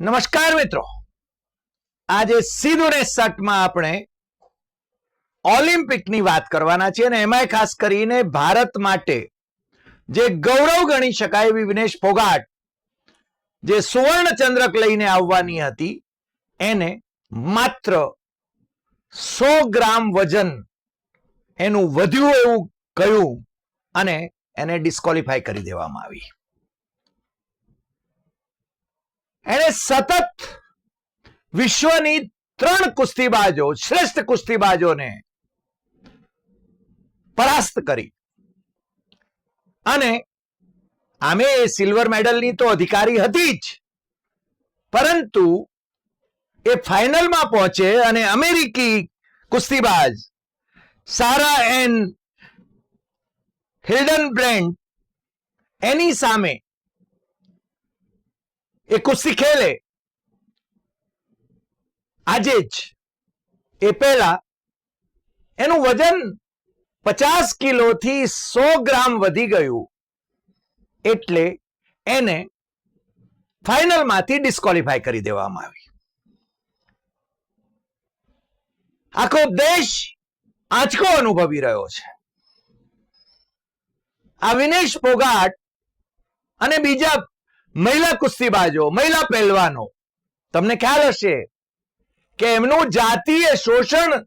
નમસ્કાર મિત્રો. આજે સીધું ને સટમાં આપણે ઓલિમ્પિકની વાત કરવાના છીએ અને એમાંય ખાસ કરીને ભારત માટે જે ગૌરવ ગણી શકાય એવી વિનેશ ફોગાટ, જે સુવર્ણ ચંદ્રક લઈને આવવાની હતી, એને માત્ર સો ગ્રામ વજન એનું વધ્યું એવું કહ્યું અને એને ડિસ્કોલિફાય કરી દેવામાં આવી. એણે સતત વિશ્વની ત્રણ કુસ્તીબાજો, શ્રેષ્ઠ કુસ્તીબાજોને પરાસ્ત કરી. અને આમે એ સિલ્વર મેડલની તો અધિકારી હતી જ. પરંતુ એ ફાઇનલમાં પહોંચે અને અમેરિકી કુસ્તીબાજ સારા એન હિલ્ડન બ્રેન્ડ એની સામે એ કુસ્તી ખેલે આજે જ એ પહેલા એનું વજન પચાસ કિલોથી સો ગ્રામ વધી ગયું. એટલે એને ફાઇનલમાંથી ડિસ્કોલિફાય કરી દેવામાં આવી. આખો દેશ આંચકો અનુભવી રહ્યો છે. આ વિનેશ પોગાટ અને બીજા મહિલા કુસ્તીબાજો, મહિલા પહેલવાનો. તમને ખ્યાલ હશે કે એમનું જાતીય શોષણ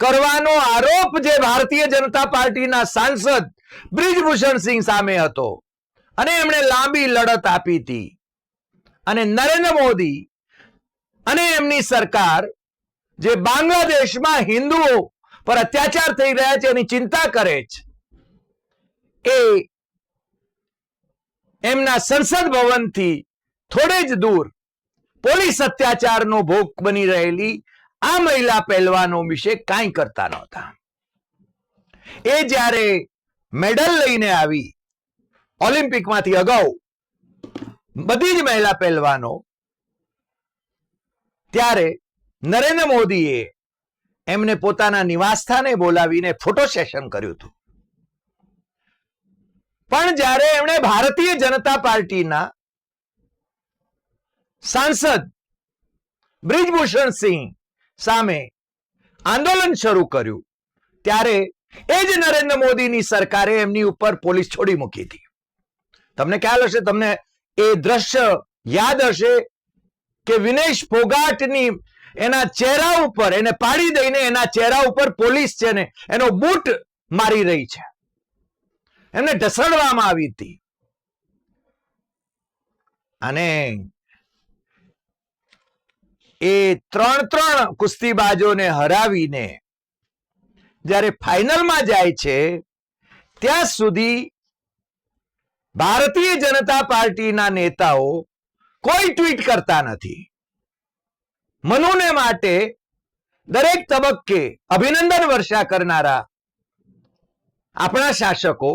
કરવાનો આરોપ જે ભારતીય જનતા પાર્ટીના સાંસદ બ્રિજભૂષણ સિંહ સામે હતો. અને એમણે લાંબી લડત આપી હતી. અને નરેન્દ્ર મોદી અને એમની સરકાર જે બાંગ્લાદેશમાં હિન્દુઓ પર અત્યાચાર થઈ રહ્યા છે એની ચિંતા કરે છે. એ એમના સંસદ ભવનથી થોડે જ દૂર પોલીસ અત્યાચારનો ભોગ બની રહેલી આ મહિલા પહેલવાનો વિશે કાંઈ કરતા નહોતા. એ જ્યારે મેડલ લઈને આવી ઓલિમ્પિકમાંથી અગાઉ બધી જ મહિલા પહેલવાનો, ત્યારે નરેન્દ્ર મોદીએ એમને પોતાના નિવાસસ્થાને બોલાવીને ફોટો સેશન કર્યું હતું. પણ જ્યારે એમણે ભારતીય જનતા પાર્ટીના સાંસદ બ્રિજભૂષણ સામે આંદોલન શરૂ કર્યું, ત્યારે એ જ નરેન્દ્ર મોદીની સરકારે એમની ઉપર પોલીસ છોડી મૂકી હતી. તમને ખ્યાલ હશે, તમને એ દ્રશ્ય યાદ હશે કે વિનેશ ફોગાટની એના ચહેરા ઉપર, એને પાડી દઈને એના ચહેરા ઉપર પોલીસ છે ને એનો બૂટ મારી રહી છે. એમને ઢસડવામાં આવી હતી. અને એ ત્રણ ત્રણ કુસ્તીબાજોને હરાવીને જ્યારે ફાઇનલમાં જાય છે, ત્યાં સુધી ભારતીય જનતા પાર્ટીના નેતાઓ કોઈ ટ્વીટ કરતા નથી. મનુને માટે દરેક તબક્કે અભિનંદન વર્ષા કરનારા આપણા શાસકો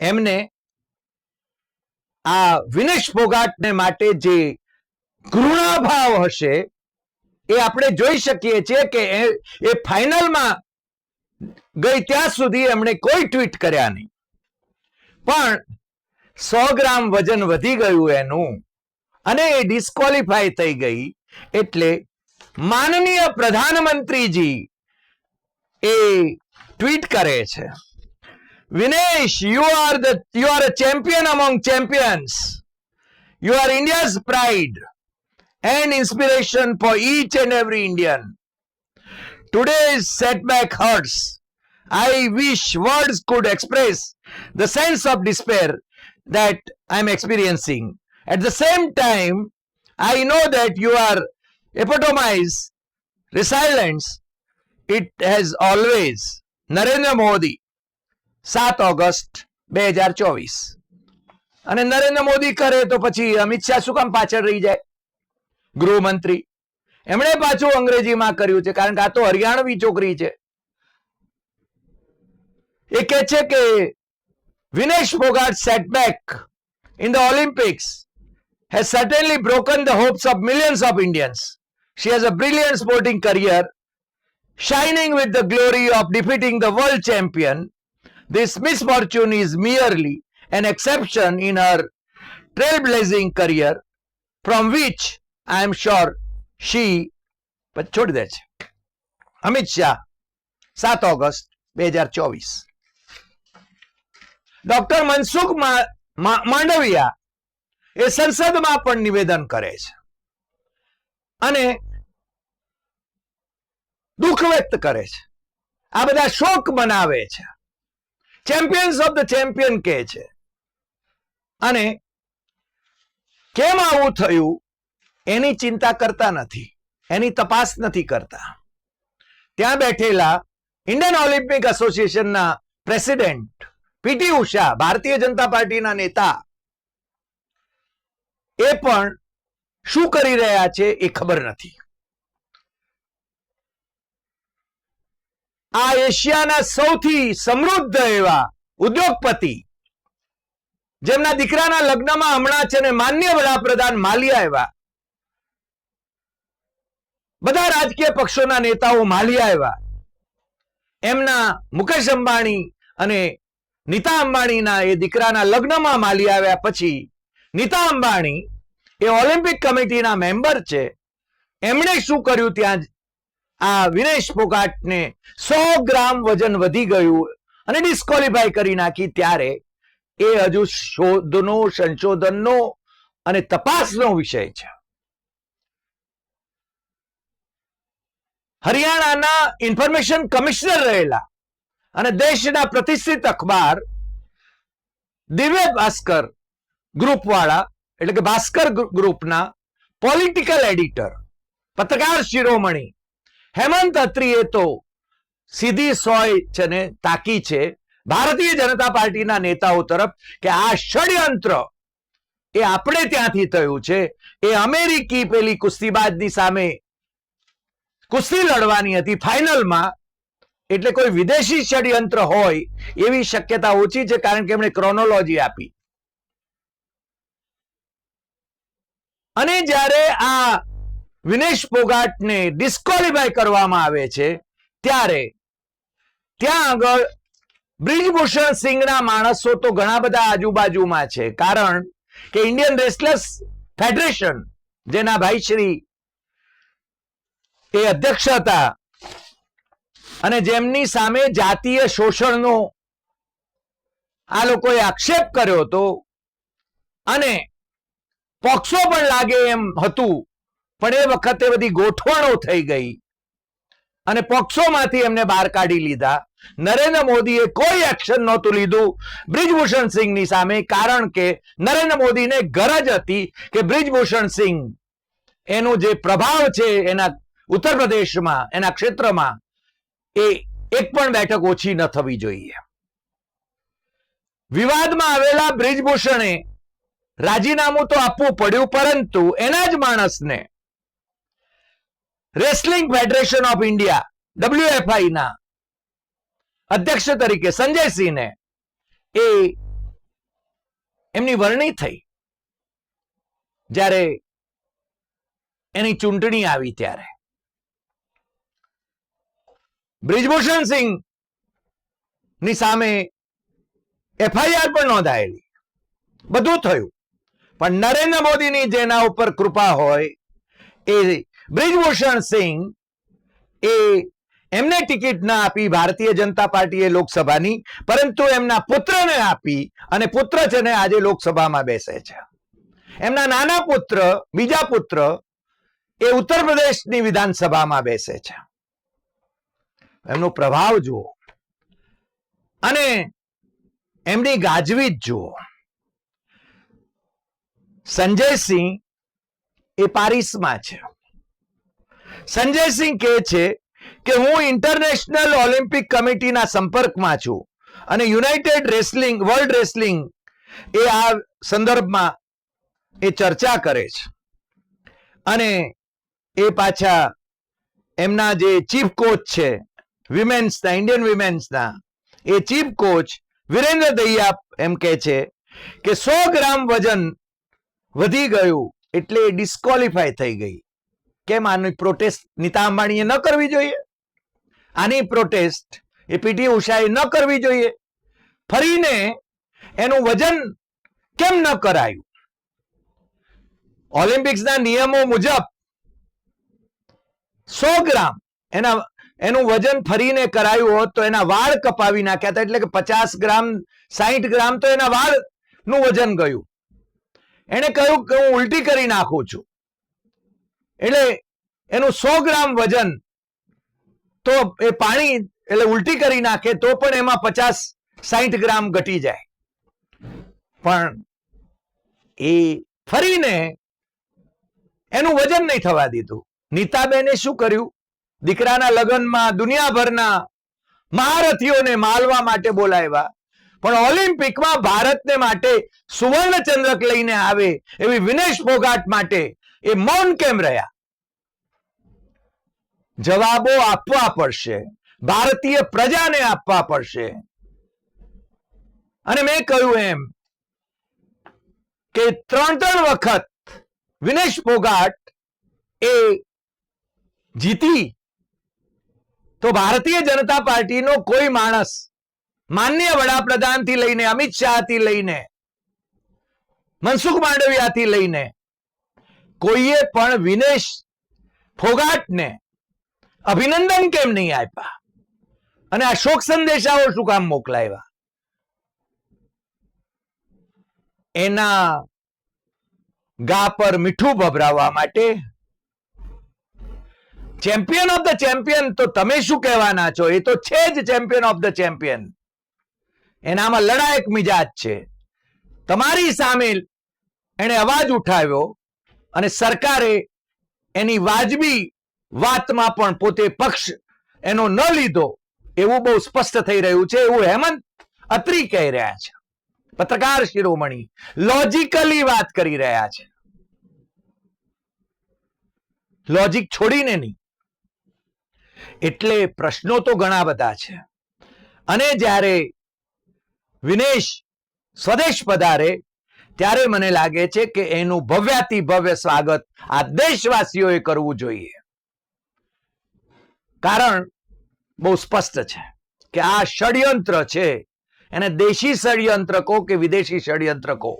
એમને આ વિનેશ ફોગાટને માટે જે ઘૃણાભાવ હશે, એ આપણે જોઈ શકીએ છીએ કે એ ફાઇનલમાં ગઈ ત્યાં સુધી એમણે કોઈ ટ્વીટ કર્યા નહીં. પણ સો ગ્રામ વજન વધી ગયું એનું અને એ ડિસ્કોલિફાય થઈ ગઈ એટલે માનનીય પ્રધાનમંત્રીજી એ ટ્વીટ કરે છે. Vinesh, you are the you are a champion among champions. You are India's pride and inspiration for each and every Indian. Today's setback hurts. I wish words could express the sense of despair that I'm experiencing. At the same time, I know that you are epitomize resilience. It has always Narendra Modi સાત ઓગસ્ટ બે હજાર ચોવીસ અને નરેન્દ્ર મોદી કરે તો પછી અમિત શાહ શું કામ પાછળ રહી જાય ગૃહમંત્રી એમણે પાછું અંગ્રેજીમાં કર્યું છે કારણ કે આ તો હરિયાણવી છોકરી છે એ કે છે કે Vinesh Phogat setback in the Olympics has certainly broken the hopes of millions of Indians. She has a brilliant sporting career, shining with the glory of defeating the world champion. This misfortune is merely an exception in her trailblazing career. From I I am sure she છોડી દે છે. અમિત શાહ, સાત ઓગસ્ટ બે હજાર ચોવીસ. Doctor Mansukh Mandaviya એ સંસદમાં પણ નિવેદન કરે છે. અને દુઃખ વ્યક્ત કરે છે. આ બધા શોક મનાવે છે. ચેમ્પિયન્સ ઓફ ધ ચેમ્પિયન કહે છે. અને કેમ આવું થયું? એની ચિંતા કરતા નથી. એની તપાસ નથી કરતા. ત્યાં બેઠેલા ઇન્ડિયન ઓલિમ્પિક એસોસિએશનના પ્રેસિડેન્ટ પીટી ઉષા ભારતીય જનતા પાર્ટીના નેતા, એ પણ શું કરી રહ્યા છે એ ખબર નથી. આ એશિયાના સૌથી સમૃદ્ધ એવા ઉદ્યોગપતિ, જેમના દીકરાના લગ્નમાં હમણાં છે ને માન્ય વડાપ્રધાન માલિયા આવ્યા. બધા રાજકીય પક્ષોના નેતાઓ માલિયા એવા એમના મુકેશ અંબાણી અને નીતા અંબાણીના એ દીકરાના લગ્નમાં માલી આવ્યા પછી નીતા અંબાણી એ ઓલિમ્પિક કમિટીના મેમ્બર છે. એમણે શું કર્યું ત્યાં આ વિનેશ ફોગાટને સો ગ્રામ વજન વધી ગયું અને ડિસ્કોલિફાય કરી નાખી ત્યારે એ હજુ શોધનો, સંશોધનનો અને તપાસનો વિષય છે. હરિયાણાના ઇન્ફોર્મેશન કમિશનર રહેલા અને દેશના પ્રતિષ્ઠિત અખબાર દિવ્ય ભાસ્કર ગ્રુપ વાળા એટલે કે ભાસ્કર ગ્રુપના પોલિટિકલ એડિટર પત્રકાર શિરોમણી હેમંત અત્રીએ તો સીધી સોય છે ને તાકી છે ભારતીય જનતા પાર્ટીના નેતાઓ તરફ કે આ ષડયંત્ર એ આપણે ત્યાંથી થયું છે. એ અમેરિકી પેલી કુસ્તીબાજની સામે કુસ્તી લડવાની હતી ફાઇનલમાં. એટલે કોઈ વિદેશી ષડયંત્ર હોય એવી શક્યતા ઓછી છે કારણ કે એમણે ક્રોનોલોજી આપી. અને જ્યારે આ વિનેશ પોગાટને ડિસ્કોલિફાય કરવામાં આવે છે. ત્યારે ત્યાં આગળ બ્રિજભૂષણ સિંઘના માણસો તો ઘણા બધા આજુબાજુમાં છે. કારણ કે ઇન્ડિયન રેસલર્સ ફેડરેશન જેના ભાઈ શ્રી એ અધ્યક્ષ હતા અને જેમની સામે જાતીય શોષણનો આ લોકોએ આક્ષેપ કર્યો હતો અને પોક્સો પણ લાગે એમ હતું પણ એ વખતે બધી ગોઠવણો થઈ ગઈ. અને પોક્સોમાંથી એમને બહાર કાઢી લીધા. નરેન્દ્ર મોદીએ કોઈ એક્શન નહોતું લીધું. બ્રિજભૂષણ સિંહની સામે, કારણ કે નરેન્દ્ર મોદીને ગરજ હતી કે બ્રિજભૂષણ એનો જે પ્રભાવ છે એના ઉત્તર પ્રદેશમાં, એના ક્ષેત્રમાં, એ એક પણ બેઠક ઓછી ન થવી જોઈએ. વિવાદમાં આવેલા બ્રિજભૂષણે રાજીનામું તો આપવું પડ્યું, પરંતુ એના જ માણસને wrestling federation of India WFI ના અધ્યક્ષ તરીકે સંજયસિંહને એ એમની વરણી થઈ. જ્યારે એની ચૂંટણી આવી ત્યારે. બ્રિજભૂષણ સિંહની સામે એફઆઈઆર પણ નોંધાયેલી. બધું થયું. પણ નરેન્દ્ર મોદીની જેના ઉપર કૃપા હોય, એ બ્રિજભૂષણ સિંહ એ એમને ટિકિટ ના આપી ભારતીય જનતા પાર્ટીએ લોકસભાની, પરંતુ એમના પુત્રને આપી અને પુત્ર છે ને આજે લોકસભામાં બેસે છે. એમના નાના પુત્ર, બીજા પુત્ર એ ઉત્તર પ્રદેશની વિધાનસભામાં બેસે છે. એમનો પ્રભાવ જુઓ. અને એમની ગાજવીજ જુઓ. સંજયસિંહ એ પારિસમાં છે. સંજયસિંહ કહે છે કે હું ઇન્ટરનેશનલ ઓલિમ્પિક કમિટીના સંપર્કમાં છું અને યુનાઇટેડ રેસલિંગ વર્લ્ડ રેસલિંગ એ આ સંદર્ભમાં એ ચર્ચા કરે છે. અને એ પાછા એમના જે ચીફ કોચ છે વિમેન્સના ઇન્ડિયન વિમેન્સના એ ચીફ કોચ વિરેન્દ્ર દૈયા એમ કહે છે કે સો ગ્રામ વજન વધી ગયું એટલે ડિસ્કોલિફાય થઈ ગઈ. કેમ આની પ્રોટેસ્ટ નીતા અંબાણીએ ન કરવી જોઈએ? આની પ્રોટેસ્ટ એ પીટી ઉષાએ ન કરવી જોઈએ? ફરીને એનું વજન કેમ ન કરાયું? ઓલિમ્પિક્સના નિયમો મુજબ સો ગ્રામ એના, એનું વજન ફરીને કરાયું હોત તો એના વાળ કપાવી નાખ્યા હતા. એટલે કે પચાસ ગ્રામ સાહીઠ ગ્રામ તો એના વાળનું વજન ગયું. એને કહ્યું કે હું ઉલટી કરી નાખું છું. એટલે એનું સો ગ્રામ વજન તો એ પાણી એટલે ઉલટી કરી નાખે તો પણ એમાં પચાસ સાહીઠ ગ્રામ ઘટી જાય. પણ એ ફરીને એનું વજન નહીં થવા દીધું. નીતાબેને શું કર્યું? દીકરાના લગ્નમાં દુનિયાભરના મહારથીઓને માલવા માટે બોલાવ્યા. પણ ઓલિમ્પિકમાં ભારતને માટે સુવર્ણ ચંદ્રક લઈને આવે એવી વિનેશ ફોગાટ માટે એ મૌન કેમ રહ્યા? જવાબો આપવા પડશે. ભારતીય પ્રજાને આપવા પડશે. અને મેં કહ્યું એમ કે ત્રણ ત્રણ વખત વિનેશ ફોગાટ એ જીતી તો ભારતીય જનતા પાર્ટીનો કોઈ માણસ માન્ય વડાપ્રધાનથી લઈને, અમિત શાહથી લઈને, મનસુખ માંડવિયાથી લઈને કોઈએ પણ વિનેશ ફોગાટને અભિનંદન કેમ નહીં આપ્યા? અને આ શોક સંદેશાઓ શું કામ મોકલાવ્યા? એના ગા પર મીઠું ભભરાવવા માટે ચેમ્પિયન ઓફ ધ ચેમ્પિયન તો તમે શું કહેવાના છો? એ તો છે જ ચેમ્પિયન ઓફ ધ ચેમ્પિયન. એનામાં લડાયક મિજાજ છે. તમારી સામે એને અવાજ ઉઠાવ્યો અને સરકારે એની વાજબી વાતમાં પણ પોતે પક્ષ એનો ન લીધો, એવું બહુ સ્પષ્ટ થઈ રહ્યું છે, એવું હેમંત અત્રી કહી રહ્યા છે. પત્રકાર શિરોમણી લોજિકલી વાત કરી રહ્યા છે. લોજિક છોડીને નહીં. એટલે પ્રશ્નો તો ઘણા બધા છે. અને જ્યારે વિનેશ સ્વદેશ પધારે ત્યારે મને લાગે છે કે એનું ભવ્યાતિ ભવ્ય સ્વાગત આ દેશવાસીઓએ કરવું જોઈએ. કારણ બહુ સ્પષ્ટ છે કે આ ષડયંત્ર છે. એને દેશી ષડયંત્ર કહો કે વિદેશી ષડયંત્ર કહો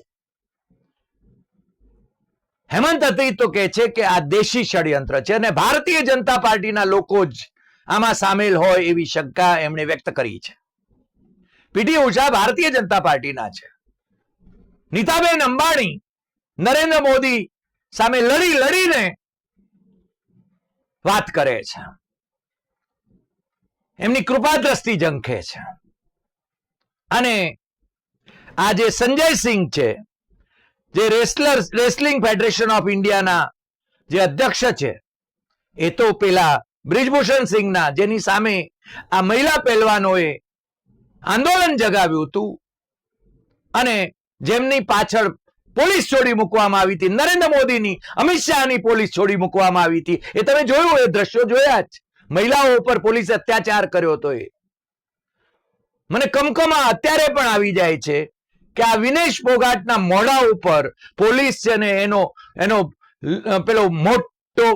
હેમંત અત્રી તો કહે છે કે આ દેશી ષડયંત્ર છે અને ભારતીય જનતા પાર્ટીના લોકો જ આમાં સામેલ હોય એવી શંકા એમણે વ્યક્ત કરી છે. પીટી ઉષા ભારતીય જનતા પાર્ટીના છે. નીતાબેન અંબાણી, નરેન્દ્ર મોદી સામે લડી લડીને વાત કરે છે. એમની કૃપા દ્રષ્ટિ ઝંખે છે. અને આ જે સંજય સિંહ છે, જે રેસલર, રેસલિંગ ફેડરેશન ઓફ ઇન્ડિયાના જે અધ્યક્ષ છે, એ તો પેલા બ્રિજભૂષણ સિંહના જેની સામે આ મહિલા પહેલવાનોએ આંદોલન જગાવ્યું હતું. અને જેમની પાછળ પોલીસ છોડી મૂકવામાં આવી હતી. નરેન્દ્ર મોદીની, અમિત શાહની પોલીસ છોડી મૂકવામાં આવી હતી. એ તમે જોયું, એ દ્રશ્યો જોયા જ. મહિલાઓ ઉપર પોલીસે અત્યાચાર કર્યો હતો એ. મને કમકમા અત્યારે પણ આવી જાય છે કે આ વિનેશ પોગાટના મોઢા ઉપર પોલીસ છે ને એનો એનો પેલો મોટો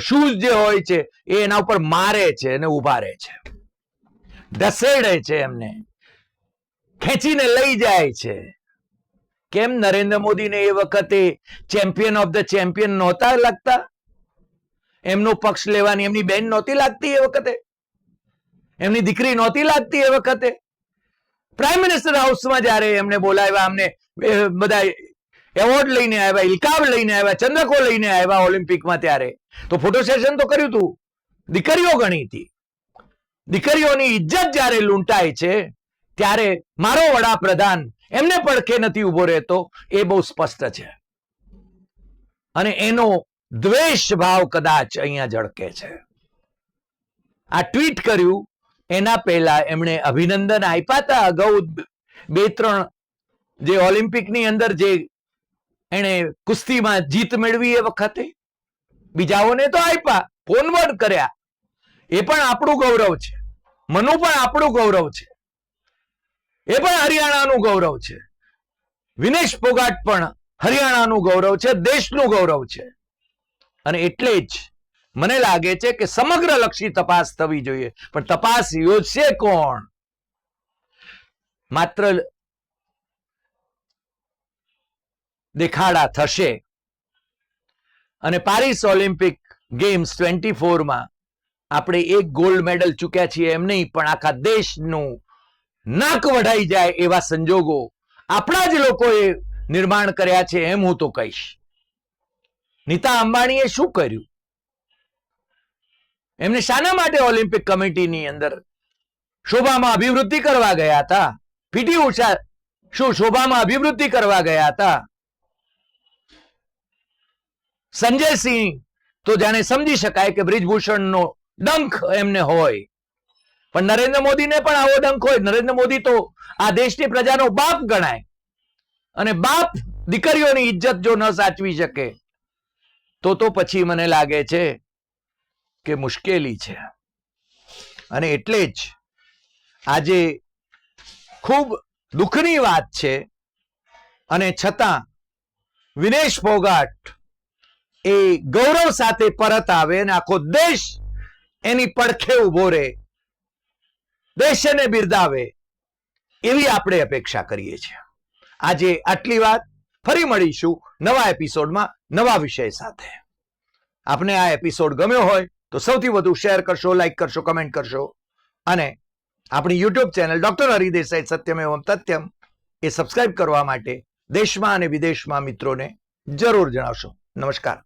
શૂઝ જે હોય છે, એ એના ઉપર મારે છે અને ઊભા રહે છે. ધસેડે છે એમને. ખેંચીને લઈ જાય છે. કેમ નરેન્દ્ર મોદીને એ વખતે ચેમ્પિયન ઓફ ધ ચેમ્પિયન નહોતા લાગતા? એમનો પક્ષ લેવાની એમની બેન નહોતી લાગતી એ વખતે? એમની દીકરી નહોતી લાગતી એ વખતે? પ્રાઇમ મિનિસ્ટર હાઉસમાં જ્યારે એમને બોલાવ્યા, અમને બધા એવોર્ડ લઈને આવ્યા ઇલકાબ લઈને આવ્યા, ચંદ્રકો લઈને આવ્યા ઓલિમ્પિકમાં ત્યારે. તો ફોટો સેશન તો કર્યું હતું દીકરીઓ ગણી હતી. દીકરીઓની ઇજ્જત જ્યારે લૂંટાય છે, ત્યારે મારો વડાપ્રધાન એમને પડખે નથી ઊભો રહેતો, એ બહુ સ્પષ્ટ છે. અને એનો દ્વેષ ભાવ કદાચ અહીંયા ઝળકે છે. આ ટ્વીટ કર્યું, એના પહેલા એમણે અભિનંદન આપ્યા હતા અગાઉ બે ત્રણ જે ઓલિમ્પિકની અંદર જે એણે કુસ્તીમાં જીત મેળવી એ વખતે. બીજાઓને તો આપ્યા ફોનવર્ડ કર્યા. એ પણ આપણું ગૌરવ છે. મનુ પણ આપણું ગૌરવ છે. એ પણ હરિયાણાનું ગૌરવ છે. વિનેશ ફોગાટ પણ હરિયાણાનું ગૌરવ છે, દેશનું ગૌરવ છે. અને એટલે જ મને લાગે છે કે સમગ્ર લક્ષી તપાસ થવી જોઈએ. પણ તપાસ યોજશે કોણ? માત્ર દેખાડા થશે. અને પારિસ ઓલિમ્પિક ગેમ્સ ટ્વેન્ટી ફોરમાં આપણે એક ગોલ્ડ મેડલ ચૂક્યા છીએ એમ નહીં, પણ આખા દેશનું નાક વઢાઈ જાય એવા સંજોગો આપણા જ લોકોએ નિર્માણ કર્યા છે એમ હું તો કહીશ. નીતા અંબાણીએ શું કર્યું? એમને શાના માટે ઓલિમ્પિક કમિટીની અંદર શોભામાં અભિવૃદ્ધિ કરવા ગયા હતા? પીટી ઉષા શું શોભામાં અભિવૃદ્ધિ કરવા ગયા હતા? સંજયસિંહ તો જાણે સમજી શકાય કે બ્રિજભૂષણનો ડંખ એમને હોય. પણ નરેન્દ્ર મોદીને પણ આવો ડંખ હોય. નરેન્દ્ર મોદી તો આ દેશની પ્રજાનો બાપ ગણાય. અને બાપ દીકરીઓની ઇજ્જત જો ન સાચવી શકે, તો તો પછી મને લાગે છે કે મુશ્કેલી છે. અને એટલે જ આજે ખૂબ દુઃખની વાત છે. અને છતાં વિનેશ ફોગાટ એ ગૌરવ સાથે પરત આવે અને આખો દેશ એની પડખે ઊભો રહે. દેશ એને બિરદાવે એવી આપણે અપેક્ષા કરીએ છીએ. આજે આટલી વાત. ફરી મળીશું નવા એપિસોડમાં નવા વિષય સાથે. આપને આ એપિસોડ ગમ્યો હોય તો સૌથી વધુ શેર કરશો, લાઈક કરશો, કમેન્ટ કરશો. અને આપણી યુટ્યુબ ચેનલ ડોક્ટર હરિદેસાઈ સત્યમ એવમ તથ્યમ એ સબસ્ક્રાઇબ કરવા માટે દેશમાં અને વિદેશમાં મિત્રોને જરૂર જણાવશો. નમસ્કાર.